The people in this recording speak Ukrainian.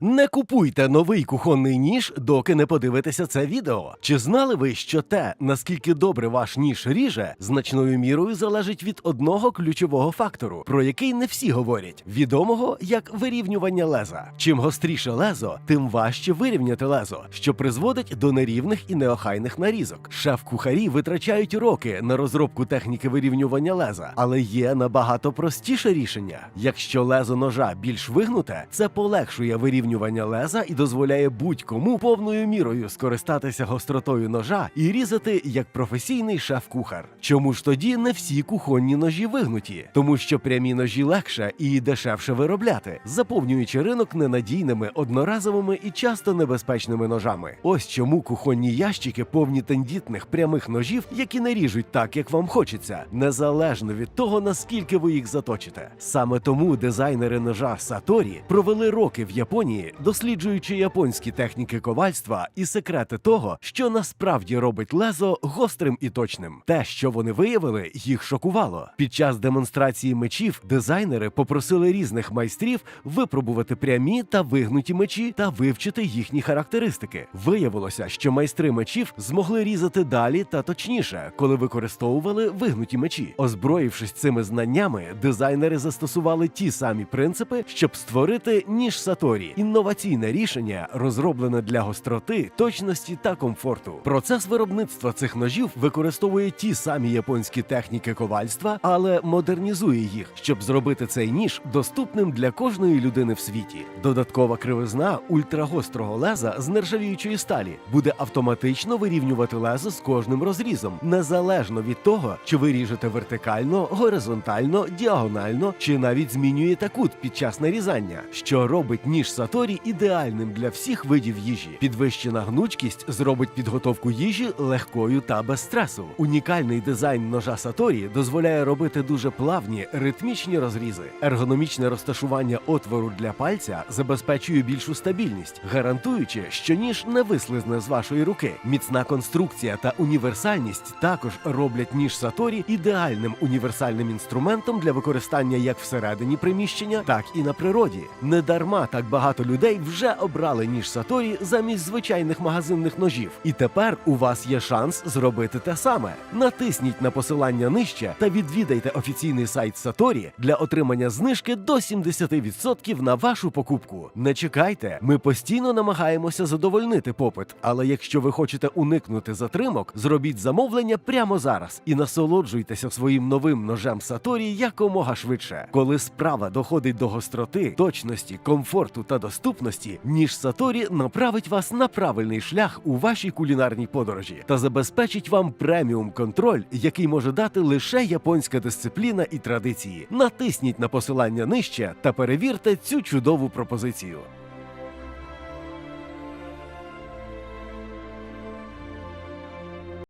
Не купуйте новий кухонний ніж, доки не подивитеся це відео. Чи знали ви, що те, наскільки добре ваш ніж ріже, значною мірою залежить від одного ключового фактору, про який не всі говорять, відомого як вирівнювання леза. Чим гостріше лезо, тим важче вирівняти лезо, що призводить до нерівних і неохайних нарізок. Шеф-кухарі витрачають роки на розробку техніки вирівнювання леза, але є набагато простіше рішення. Якщо лезо ножа більш вигнуте, це полегшує вирівнювання леза і дозволяє будь-кому повною мірою скористатися гостротою ножа і різати як професійний шеф-кухар. Чому ж тоді не всі кухонні ножі вигнуті? Тому що прямі ножі легше і дешевше виробляти, заповнюючи ринок ненадійними одноразовими і часто небезпечними ножами. Ось чому кухонні ящики повні тендітних прямих ножів, які не ріжуть так, як вам хочеться, незалежно від того, наскільки ви їх заточите. Саме тому дизайнери ножа Саторі провели роки в Японії, досліджуючи японські техніки ковальства і секрети того, що насправді робить лезо гострим і точним. Те, що вони виявили, їх шокувало. Під час демонстрації мечів дизайнери попросили різних майстрів випробувати прямі та вигнуті мечі та вивчити їхні характеристики. Виявилося, що майстри мечів змогли різати далі та точніше, коли використовували вигнуті мечі. Озброївшись цими знаннями, дизайнери застосували ті самі принципи, щоб створити ніж Саторі інноваційне рішення, розроблене для гостроти, точності та комфорту. Процес виробництва цих ножів використовує ті самі японські техніки ковальства, але модернізує їх, щоб зробити цей ніж доступним для кожної людини в світі. Додаткова кривизна ультрагострого леза з нержавіючої сталі буде автоматично вирівнювати лезо з кожним розрізом, незалежно від того, чи ви ріжете вертикально, горизонтально, діагонально чи навіть змінюєте кут під час нарізання, що робить ніж Саторі ідеальним для всіх видів їжі. Підвищена гнучкість зробить підготовку їжі легкою та без стресу. Унікальний дизайн ножа Саторі дозволяє робити дуже плавні ритмічні розрізи. Ергономічне розташування отвору для пальця забезпечує більшу стабільність, гарантуючи, що ніж не вислизне з вашої руки. Міцна конструкція та універсальність також роблять ніж Саторі ідеальним універсальним інструментом для використання як всередині приміщення, так і на природі. Недарма так багато людей вже обрали ніж Саторі замість звичайних магазинних ножів. І тепер у вас є шанс зробити те саме. Натисніть на посилання нижче та відвідайте офіційний сайт Саторі для отримання знижки до 70% на вашу покупку. Не чекайте, ми постійно намагаємося задовольнити попит. Але якщо ви хочете уникнути затримок, зробіть замовлення прямо зараз і насолоджуйтеся своїм новим ножем Саторі якомога швидше. Коли справа доходить до гостроти, точності, комфорту та доступності, ніж Саторі направить вас на правильний шлях у вашій кулінарній подорожі та забезпечить вам преміум контроль, який може дати лише японська дисципліна і традиції. Натисніть на посилання нижче та перевірте цю чудову пропозицію.